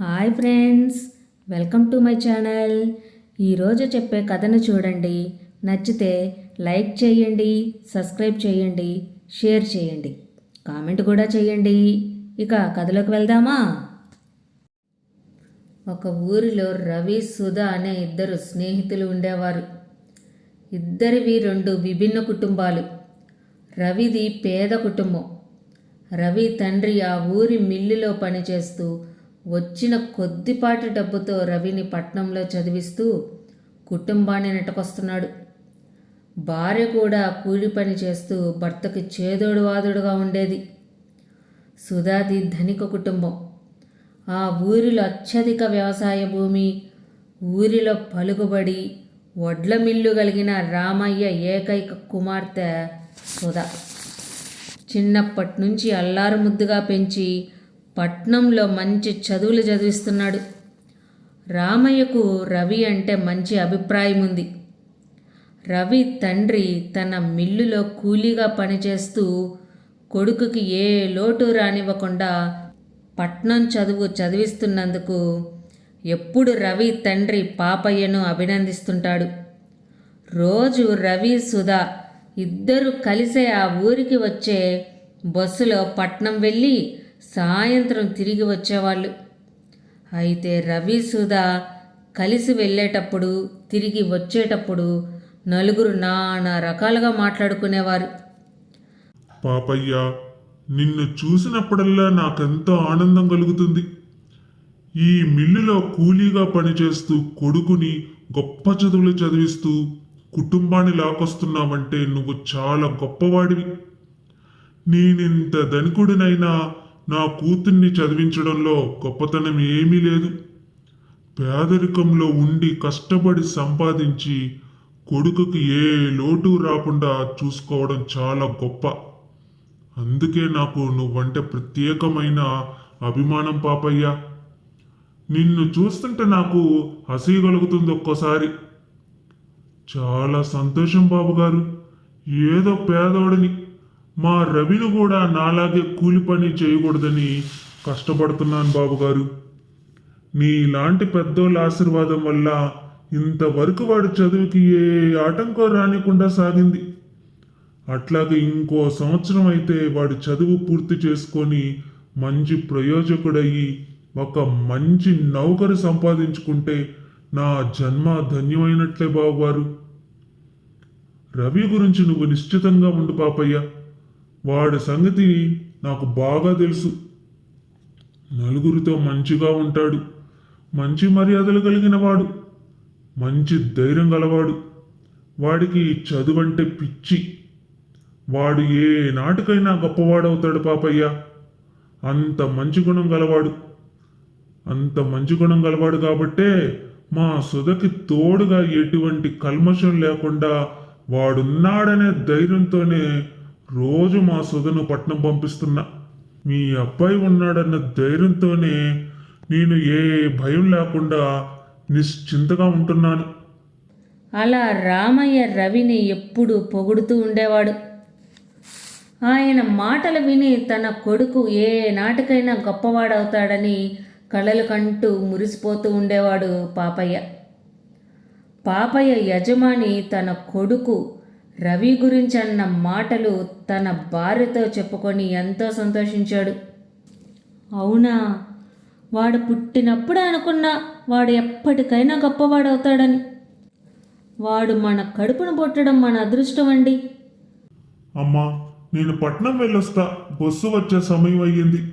Hi friends welcome to my channel. ఈరోజు చెప్పే కథను చూడండి. నచ్చితే లైక్ చేయండి సబ్స్క్రైబ్ చేయండి షేర్ చేయండి. కామెంట్ కూడా చేయండి. ఇక కథలోకి వెళ్దామా? ఒక ఊరిలో రవి సుధా అనే ఇద్దరు స్నేహితులు ఉండేవారు. ఇద్దరివి రెండు విభిన్న కుటుంబాలు. రవిది పేద కుటుంబం. రవి తండ్రి ఆ ఊరి మిల్లులో పనిచేస్తూ వచ్చిన కొద్దిపాటి డబ్బుతో రవిని పట్నంలో చదివిస్తూ కుటుంబాన్ని నెట్టకొస్తున్నాడు. భార్య కూడా కూలి పని చేస్తూ భర్తకి చేదోడు వాదుడుగా ఉండేది. సుధాది ధనిక కుటుంబం. ఆ ఊరిలో అత్యధిక వ్యవసాయ భూమి ఊరిలో పలుకుబడి వడ్ల మిల్లు కలిగిన రామయ్య ఏకైక కుమార్తె సుధా. చిన్నప్పటి నుంచి అల్లారు ముద్దుగా పెంచి పట్నంలో మంచి చదువులు చదివిస్తున్నాడు. రామయ్యకు రవి అంటే మంచి అభిప్రాయం ఉంది. రవి తండ్రి తన మిల్లులో కూలీగా పనిచేస్తూ కొడుకుకి ఏ లోటు రానివ్వకుండా పట్నం చదువు చదివిస్తున్నందుకు ఎప్పుడు రవి తండ్రి పాపయ్యను అభినందిస్తుంటాడు. రోజు రవి సుధా ఇద్దరు కలిసే ఆ ఊరికి వచ్చే బస్సులో పట్నం వెళ్ళి సాయంత్రం తిరిగి వచ్చేవాళ్ళు. అయితే రవి సుధా కలిసి వెళ్ళేటప్పుడు తిరిగి వచ్చేటప్పుడు నలుగురు నానా రకాలుగా మాట్లాడుకునేవారు. పాపయ్య నిన్ను చూసినప్పుడల్లా నాకెంతో ఆనందం కలుగుతుంది. ఈ మిల్లులో కూలీగా పనిచేస్తూ కొడుకుని గొప్ప చదువులు చదివిస్తూ కుటుంబాన్ని లాకొస్తున్నావంటే నువ్వు చాలా గొప్పవాడివి. నేనింత ధనికుడినైనా నా కూతుర్ని చదివించడంలో గొప్పతనం ఏమీ లేదు. పేదరికంలో ఉండి కష్టపడి సంపాదించి కొడుకుకి ఏ లోటు రాకుండా చూసుకోవడం చాలా గొప్ప. అందుకే నాకు నువ్వంటే ప్రత్యేకమైన అభిమానం పాపయ్యా. నిన్ను చూస్తుంటే నాకు హసీ కలుగుతుంది ఒక్కోసారి. చాలా సంతోషం బాబుగారు. ఏదో పేదోడిని మా రవిని కూడా నాలాగే కూలి పని చేయకూడదని కష్టపడుతున్నాను బాబుగారు. నీలాంటి పెద్దోళ్ళ ఆశీర్వాదం వల్ల ఇంతవరకు వాడి చదువుకి ఏ ఆటంకం రానికుండా సాగింది. అట్లాగే ఇంకో సంవత్సరం అయితే వాడి చదువు పూర్తి చేసుకొని మంచి ప్రయోజకుడయ్యి ఒక మంచి నౌకరు సంపాదించుకుంటే నా జన్మ ధన్యమైనట్లే బావగారు రవి గురించి నువ్వు నిశ్చితంగా ఉండు పాపయ్య. వాడి సంగతి నాకు బాగా తెలుసు. నలుగురితో మంచిగా ఉంటాడు. మంచి మర్యాదలు కలిగిన వాడు. మంచి ధైర్యం గలవాడు. వాడికి చదువంటే పిచ్చి. వాడు ఏ నాటికైనా గొప్పవాడవుతాడు పాపయ్య. అంత మంచి గుణం గలవాడు. అంత మంచి గుణం గలవాడు కాబట్టే మా సుధకి తోడుగా ఎటువంటి కల్మషం లేకుండా వాడున్నాడనే ధైర్యంతోనే రోజు మా సుధను పట్నం పంపిస్తున్నా. మీ అబ్బాయి ఉన్నాడన్న ధైర్యంతోనే నేను ఏ భయం లేకుండా నిశ్చింతగా ఉంటున్నాను. అలా రామయ్య రవిని ఎప్పుడూ పొగుడుతూ ఉండేవాడు. ఆయన మాటలు విని తన కొడుకు ఏ నాటికైనా గొప్పవాడవుతాడని కళలు కంటూ మురిసిపోతూ ఉండేవాడు పాపయ్య. పాపయ్య యజమాని తన కొడుకు రవి గురించి అన్న మాటలు తన భార్యతో చెప్పుకొని ఎంతో సంతోషించాడు. అవునా? వాడు పుట్టినప్పుడే అనుకున్నా వాడు ఎప్పటికైనా గొప్పవాడవుతాడని. వాడు మన కడుపును పొట్టడం మన అదృష్టం అండి. అమ్మా నేను పట్నం వెళ్ళొస్తా. బస్సు వచ్చే సమయం అయ్యింది.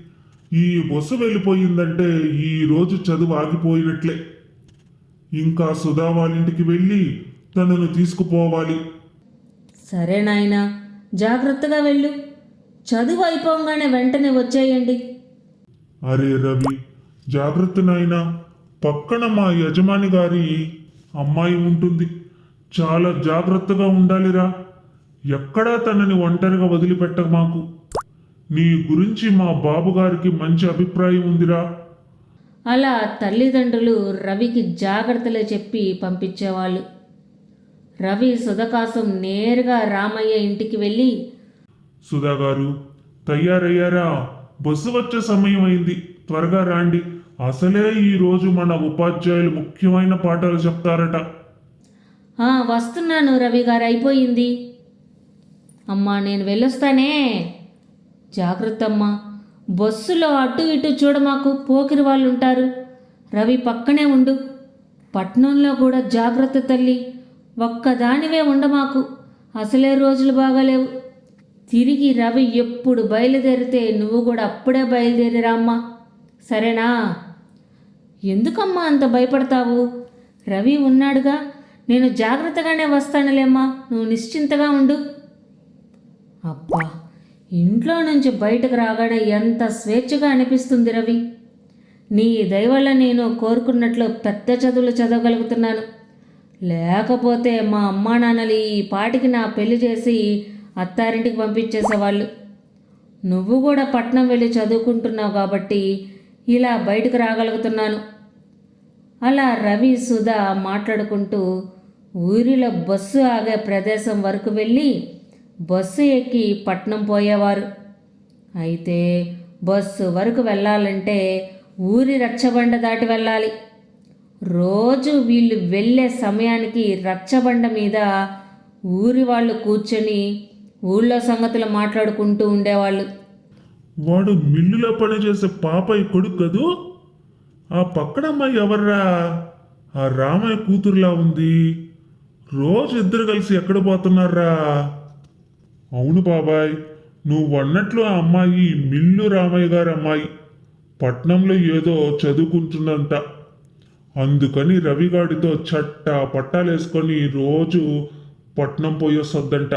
ఈ బస్సు వెళ్ళిపోయిందంటే ఈ రోజు చదువు ఆగిపోయినట్లే. ఇంకా సుధా వాళ్ళింటికి వెళ్ళి తనను తీసుకుపోవాలి. సరే నాయనా జాగ్రత్తగా వెళ్ళు. చదువు అయిపోగానే వెంటనే వచ్చేయండి. అరే రవి జాగ్రత్త నాయనా. పక్కన మా యజమాని గారి అమ్మాయి ఉంటుంది. చాలా జాగ్రత్తగా ఉండాలిరా. ఎక్కడా తనని ఒంటరిగా వదిలిపెట్టక మాకు. నీ గురించి మా బాబు గారికి మంచి అభిప్రాయం ఉందిరా. అలా తల్లిదండ్రులు రవికి జాగ్రత్తలు చెప్పి పంపించేవాళ్ళు. రవి సుధకాసం నేరుగా రామయ్య ఇంటికి వెళ్ళి సుధా గారు తయారయ్యారా? బస్సు వచ్చే సమయం అయింది త్వరగా రాండి. అసలే ఈ రోజు మన ఉపాధ్యాయులు ముఖ్యమైన పాఠాలు చెప్తారట. "ఆ, వస్తున్నాను రవి గారు అయిపోయింది. అమ్మా నేను వెళ్ళొస్తానే. జాగ్రత్త అమ్మా బస్సులో అటు ఇటు చూడమాకు పోకిరి వాళ్ళు ఉంటారు రవి పక్కనే ఉండు. పట్నంలో కూడా జాగ్రత్త తల్లి. ఒక్కదానివే ఉండమాకు. అసలే రోజులు బాగాలేవు. తిరిగి రవి ఎప్పుడు బయలుదేరితే నువ్వు కూడా అప్పుడే బయలుదేరిరా అమ్మా సరేనా? ఎందుకమ్మా అంత భయపడతావు? రవి ఉన్నాడుగా. నేను జాగ్రత్తగానే వస్తానులేమ్మా. నువ్వు నిశ్చింతగా ఉండు. అబ్బా ఇంట్లో నుంచి బయటకు రాగానే ఎంత స్వేచ్ఛగా అనిపిస్తుంది రవి. నీ దయవల్ల నేను కోరుకున్నట్లు పెద్ద చదువులు చదవగలుగుతున్నాను. లేకపోతే మా అమ్మా నాన్నలు ఈ పాటికి నా పెళ్ళి చేసి అత్తారింటికి పంపించేసేవాళ్ళు. నువ్వు కూడా పట్నం వెళ్ళి చదువుకుంటున్నావు కాబట్టి ఇలా బయటకు రాగలుగుతున్నాను. అలా రవి సుధా మాట్లాడుకుంటూ ఊరిలో బస్సు ఆగే ప్రదేశం వరకు వెళ్ళి బస్సు ఎక్కి పట్నం పోయేవారు. అయితే బస్సు వరకు వెళ్ళాలంటే ఊరి రచ్చబండ దాటి వెళ్ళాలి. రోజు వీళ్ళు వెళ్ళే సమయానికి రచ్చబండ మీద ఊరి వాళ్ళు కూర్చొని ఊళ్ళో సంగతులు మాట్లాడుకుంటూ ఉండేవాళ్ళు. వాడు మిల్లులో పనిచేసే పాపయ్య కొడుకు కదూ? ఆ పక్కన అమ్మాయి ఎవర్రా? ఆ రామయ్య కూతురులా ఉంది. రోజు ఇద్దరు కలిసి ఎక్కడ పోతున్నారా? అవును బాబాయ్ నువ్వు అన్నట్లు ఆ అమ్మాయి మిల్లు రామయ్య గారు అమ్మాయి పట్నంలో ఏదో చదువుకుంటుందంట. అందుకని రవిగాడితో చట్ట పట్టాలేసుకొని రోజు పట్నం పోయొస్తుందంట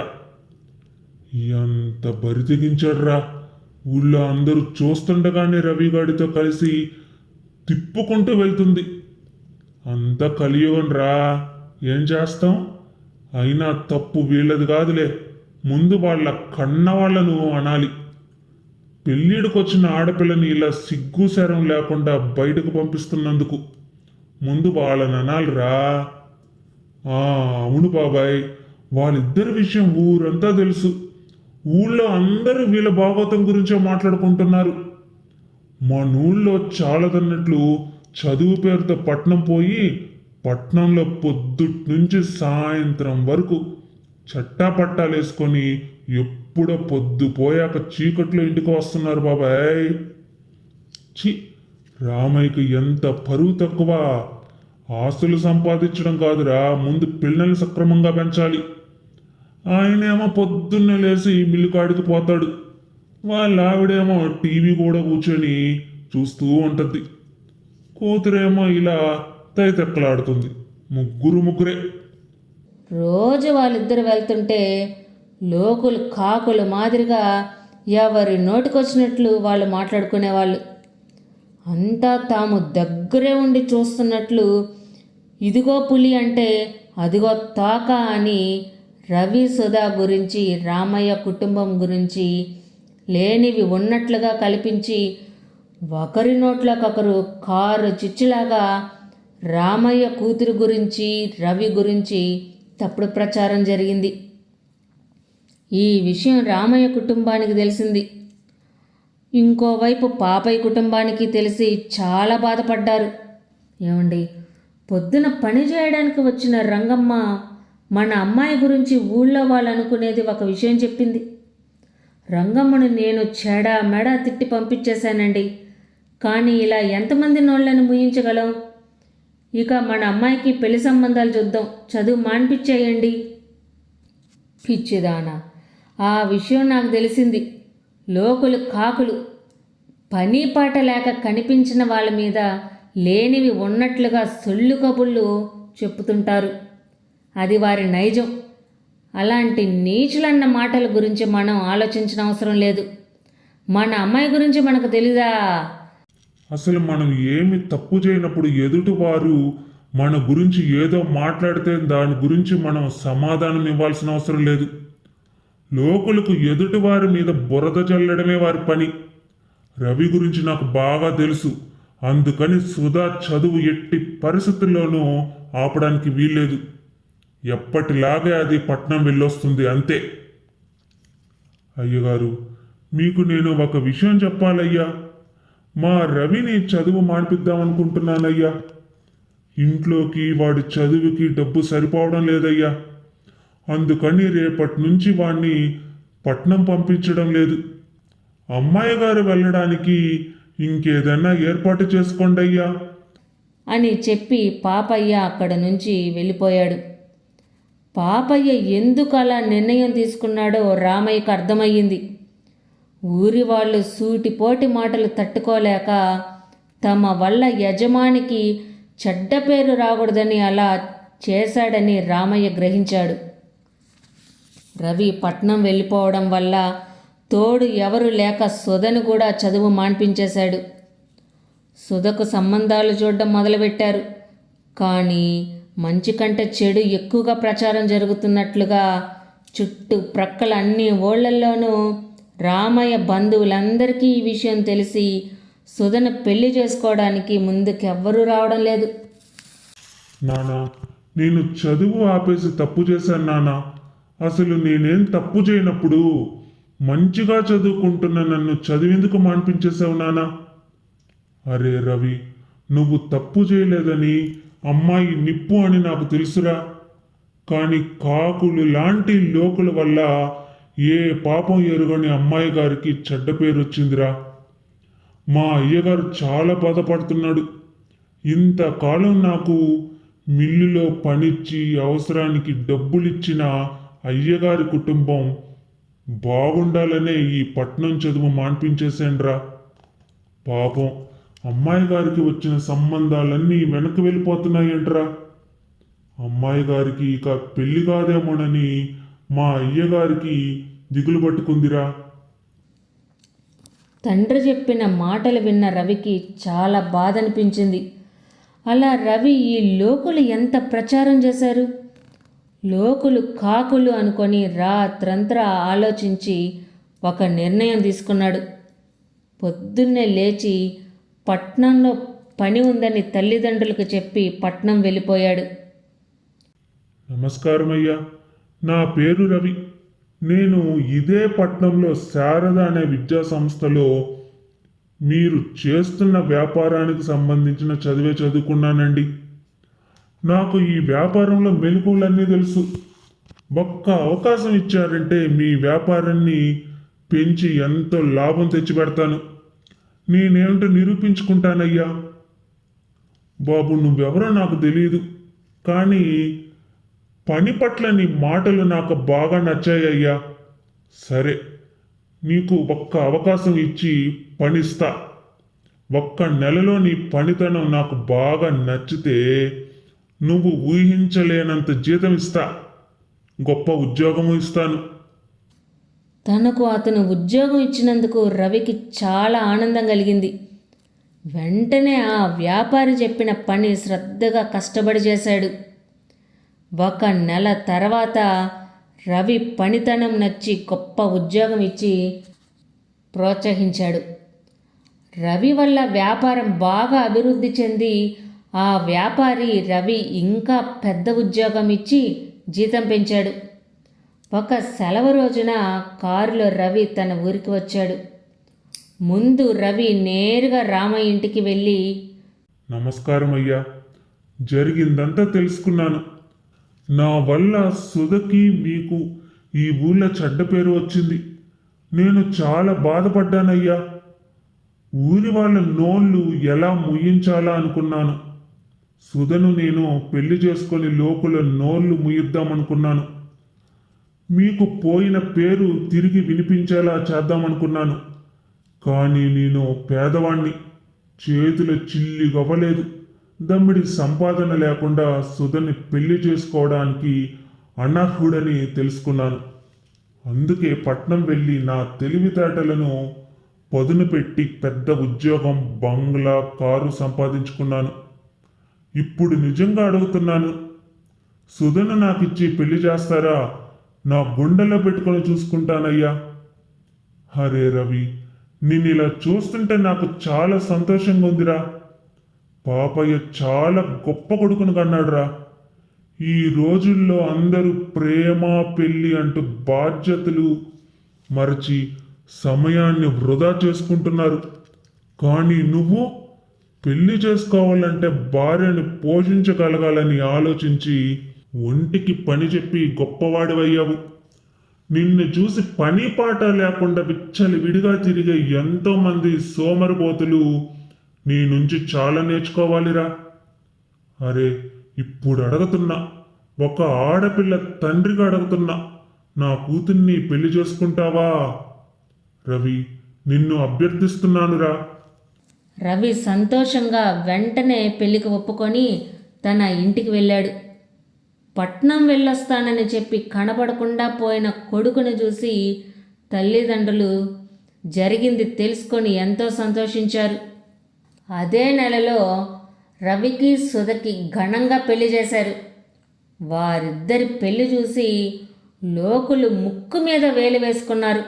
ఎంత బరి తెగించాడ్రా. ఊళ్ళో అందరూ చూస్తుండగానే రవిగాడితో కలిసి తిప్పుకుంటూ వెళ్తుంది. అంత కలియుగం రా ఏం చేస్తాం? అయినా తప్పు వీళ్ళది కాదులే. ముందు వాళ్ళ కన్న వాళ్ళను అనాలి. పెళ్ళిడికొచ్చిన ఆడపిల్లని ఇలా సిగ్గు శరం లేకుండా బయటకు పంపిస్తున్నందుకు. ముందు వాళ్ళని అనాలిరా ఆ, అవును బాబాయ్ వాళ్ళిద్దరి విషయం ఊరంతా తెలుసు. ఊళ్ళో అందరూ వీళ్ళ భాగవతం గురించే మాట్లాడుకుంటున్నారు. మా నూళ్ళో చాలదన్నట్లు చదువు పేరుతో పట్నం పోయి పట్నంలో పొద్దుట్ నుంచి సాయంత్రం వరకు చట్టా పట్టాలేసుకొని ఎప్పుడో పొద్దు పోయాక చీకట్లో ఇంటికి వస్తున్నారు బాబాయ్. చీ రామయ్యకి ఎంత పరువు తక్కువ? ఆస్తులు సంపాదించడం కాదురా ముందు పిల్లల్ని సక్రమంగా పెంచాలి. ఆయనేమో పొద్దున్నే లేచి మిల్లు కాడికి పోతాడు. వాళ్ళ ఆవిడేమో టీవీ కూడా కూర్చొని చూస్తూ ఉంటుంది. కూతురేమో ఇలా తైతెక్కలాడుతుంది. ముగ్గురు ముగ్గురే. రోజు వాళ్ళిద్దరు వెళ్తుంటే లోకులు కాకుల మాదిరిగా ఎవరి నోటికొచ్చినట్లు వాళ్ళు మాట్లాడుకునేవాళ్ళు. అంతా తాము దగ్గరే ఉండి చూస్తున్నట్లు ఇదిగో పులి అంటే అదిగో తాక అని రవి సుధా గురించి రామయ్య కుటుంబం గురించి లేనివి ఉన్నట్లుగా కల్పించి ఒకరి నోట్లకొకరు కారు చిచ్చులాగా రామయ్య కూతురు గురించి రవి గురించి తప్పుడు ప్రచారం జరిగింది. ఈ విషయం రామయ్య కుటుంబానికి తెలిసింది. ఇంకోవైపు పాపయ్య కుటుంబానికి తెలిసి చాలా బాధపడ్డారు. ఏమండి పొద్దున పని చేయడానికి వచ్చిన రంగమ్మ మన అమ్మాయి గురించి ఊళ్ళో వాళ్ళు అనుకునేది ఒక విషయం చెప్పింది. రంగమ్మను నేను చెడా మెడ తిట్టి పంపించేశానండి. కానీ ఇలా ఎంతమంది నోళ్ళని ముయించగలం? ఇక మన అమ్మాయికి పెళ్ళి సంబంధాలు చూద్దాం. చదువు మాన్పిచ్చేయండి పిచ్చిదానా ఆ విషయం నాకు తెలిసింది. లోకులు కాకులు పని పాట లేక కనిపించిన వాళ్ళ మీద లేనివి ఉన్నట్లుగా సొల్లు కబుళ్ళు చెప్పుతుంటారు. అది వారి నైజం. అలాంటి నీచులన్న మాటల గురించి మనం ఆలోచించిన అవసరం లేదు. మన అమ్మాయి గురించి మనకు తెలీదా? అసలు మనం ఏమి తప్పు చేయనప్పుడు ఎదుటివారు మన గురించి ఏదో మాట్లాడితే దాని గురించి మనం సమాధానం ఇవ్వాల్సిన అవసరం లేదు. లోకులకు ఎదుటివారి మీద బురద చల్లడమే వారి పని. రవి గురించి నాకు బాగా తెలుసు. అందుకని సుధా చదువు ఎట్టి పరిస్థితుల్లోనూ ఆపడానికి వీల్లేదు. ఎప్పటిలాగే అది పట్నం వెళ్ళొస్తుంది అంతే. అయ్యగారు మీకు నేను ఒక విషయం చెప్పాలయ్యా. మా రవిని చదువు మానిపిద్దామనుకుంటున్నానయ్యా. ఇంట్లోకి వాడి చదువుకి డబ్బు సరిపోవడం లేదయ్యా. అందుకని రేపటి నుంచి వాణ్ణి పట్నం పంపించడం లేదు. అమ్మాయి గారు వెళ్ళడానికి ఇంకేదన్నా ఏర్పాటు చేసుకోండి అయ్యా. అని చెప్పి పాపయ్య అక్కడ నుంచి వెళ్ళిపోయాడు. పాపయ్య ఎందుకు అలా నిర్ణయం తీసుకున్నాడో రామయ్యకు అర్థమయ్యింది. ఊరి వాళ్ళు సూటిపోటి మాటలు తట్టుకోలేక తమ వల్ల యజమానికి చెడ్డ పేరు రాకూడదని అలా చేశాడని రామయ్య గ్రహించాడు. రవి పట్నం వెళ్ళిపోవడం వల్ల తోడు ఎవరు లేక సుధను కూడా చదువు మాన్పించేశాడు. సుధకు సంబంధాలు చూడడం మొదలుపెట్టారు. కానీ మంచి కంటే చెడు ఎక్కువగా ప్రచారం జరుగుతున్నట్లుగా చుట్టూ ప్రక్కల అన్ని ఊళ్ళల్లోనూ రామయ్య బంధువులందరికీ ఈ విషయం తెలిసి సుధను పెళ్ళి చేసుకోవడానికి ముందుకెవ్వరూ రావడం లేదు. నానా నేను చదువు ఆపేసి తప్పు చేశాను నానా. అసలు నేనేం తప్పు చేయనప్పుడు మంచిగా చదువుకుంటున్న నన్ను చదివేందుకు మాన్పించేశావు నానా? అరే రవి నువ్వు తప్పు చేయలేదని అమ్మాయి నిప్పు అని నాకు తెలుసురా. కానీ కాకులు లాంటి లోకుల వల్ల ఏ పాపం ఎరుగని అమ్మాయి గారికి చెడ్డ పేరు వచ్చిందిరా. మా అయ్యగారు చాలా బాధపడుతున్నాడు. ఇంతకాలం నాకు మిల్లులో పనిచ్చి అవసరానికి డబ్బులిచ్చిన అయ్యగారి కుటుంబం బాగుండాలనే ఈ పట్నం చదువు మాన్పించేసేండ్రా పాపం అమ్మాయి గారికి వచ్చిన సంబంధాలన్నీ వెనక్కి వెళ్ళిపోతున్నాయంట్రా. అమ్మాయి గారికి ఇక పెళ్ళి కాదేమోనని మా అయ్యగారికి దిగులు పట్టుకుందిరా. తండ్రి చెప్పిన మాటలు విన్న రవికి చాలా బాధ అనిపించింది అలా రవి ఈ లోకులు ఎంత ప్రచారం చేశారు? లోకులు కాకులు అనుకొని రాత్రంతా ఆలోచించి ఒక నిర్ణయం తీసుకున్నాడు. పొద్దున్నే లేచి పట్నంలో పని ఉందని తల్లిదండ్రులకు చెప్పి పట్నం వెళ్ళిపోయాడు. నమస్కారం అయ్యా. నా పేరు రవి. నేను ఇదే పట్నంలో శారద అనే విద్యా సంస్థలో మీరు చేస్తున్న వ్యాపారానికి సంబంధించిన చదివే చదువుకున్నానండి. నాకు ఈ వ్యాపారంలో మెలకువలన్నీ తెలుసు. ఒక్క అవకాశం ఇచ్చారంటే మీ వ్యాపారాన్ని పెంచి ఎంతో లాభం తెచ్చిపెడతాను. నేనేమిటో నిరూపించుకుంటానయ్యా. బాబు నువ్వెవరో నాకు తెలియదు. కానీ పని పట్ల నీ మాటలు నాకు బాగా నచ్చాయ్యా సరే నీకు ఒక్క అవకాశం ఇచ్చి పనిస్తా. ఒక్క నెలలో నీ పనితనం నాకు బాగా నచ్చితే నువ్వు ఊహించలేనంత జీతం ఇస్తా. గొప్ప ఉద్యోగము ఇస్తాను. తనకు అతను ఉద్యోగం ఇచ్చినందుకు రవికి చాలా ఆనందం కలిగింది. వెంటనే ఆ వ్యాపారి చెప్పిన పని శ్రద్ధగా కష్టపడి చేశాడు. ఒక నెల తర్వాత రవి పనితనం నచ్చి గొప్ప ఉద్యోగం ఇచ్చి ప్రోత్సహించాడు. రవి వల్ల వ్యాపారం బాగా అభివృద్ధి చెంది ఆ వ్యాపారి రవి ఇంకా పెద్ద ఉద్యోగం ఇచ్చి జీతం పెంచాడు. ఒక సెలవు రోజున కారులో రవి తన ఊరికి వచ్చాడు. ముందు రవి నేరుగా రామయ్య ఇంటికి వెళ్ళి నమస్కారం అయ్యా జరిగిందంతా తెలుసుకున్నాను. నా వల్ల సుధకి మీకు ఈ ఊళ్ళో చెడ్డ పేరు వచ్చింది. నేను చాలా బాధపడ్డానయ్యా. ఊరి వాళ్ళ నోళ్ళు ఎలా ముయించాలా అనుకున్నాను. సుధను నేను పెళ్ళి చేసుకొని లోకుల నోళ్ళు ముయిద్దామనుకున్నాను. మీకు పోయిన పేరు తిరిగి వినిపించేలా చేద్దామనుకున్నాను. కానీ నేను పేదవాణ్ణి. చేతుల చిల్లి గవ్వలేదు దమ్మిడి సంపాదన లేకుండా సుధని పెళ్ళి చేసుకోవడానికి అనర్హుడని తెలుసుకున్నాను. అందుకే పట్నం వెళ్ళి నా తెలివితేటలను పదును పెట్టి పెద్ద ఉద్యోగం బంగ్లా కారు సంపాదించుకున్నాను. ఇప్పుడు నిజంగా అడుగుతున్నాను. సుధను నాకిచ్చి పెళ్ళి చేస్తారా? నా గుండెలో పెట్టుకొని చూసుకుంటానయ్యా. హరే రవి నిన్ను ఇలా చూస్తుంటే నాకు చాలా సంతోషంగా ఉందిరా. పాపయ్య చాలా గొప్ప కొడుకును కన్నాడురా. ఈ రోజుల్లో అందరూ ప్రేమ పెళ్ళి అంటూ బాధ్యతలు మరచి సమయాన్ని వృధా చేసుకుంటున్నారు. కానీ నువ్వు పెళ్ళి చేసుకోవాలంటే భార్యను పోషించగలగాలని ఆలోచించి ఒంటికి పని చెప్పి గొప్పవాడివయ్యావు. నిన్ను చూసి పని పాట లేకుండా విచ్చలి విడిగా తిరిగే ఎంతో మంది సోమరిపోతులు నీ నుంచి చాలా నేర్చుకోవాలిరా. అరే ఇప్పుడు అడుగుతున్నా. ఒక ఆడపిల్ల తండ్రిగా అడుగుతున్నా. నా కూతుర్ని పెళ్ళి చేసుకుంటావా? రవి నిన్ను అభ్యర్థిస్తున్నానురా. రవి సంతోషంగా వెంటనే పెళ్ళికి ఒప్పుకొని తన ఇంటికి వెళ్ళాడు. పట్నం వెళ్ళొస్తానని చెప్పి కనబడకుండా పోయిన కొడుకును చూసి తల్లిదండ్రులు జరిగింది తెలుసుకొని ఎంతో సంతోషించారు. అదే నెలలో రవికి సుధకి ఘనంగా పెళ్ళి చేశారు. వారిద్దరి పెళ్ళి చూసి లోకులు ముక్కు మీద వేలు వేసుకున్నారు.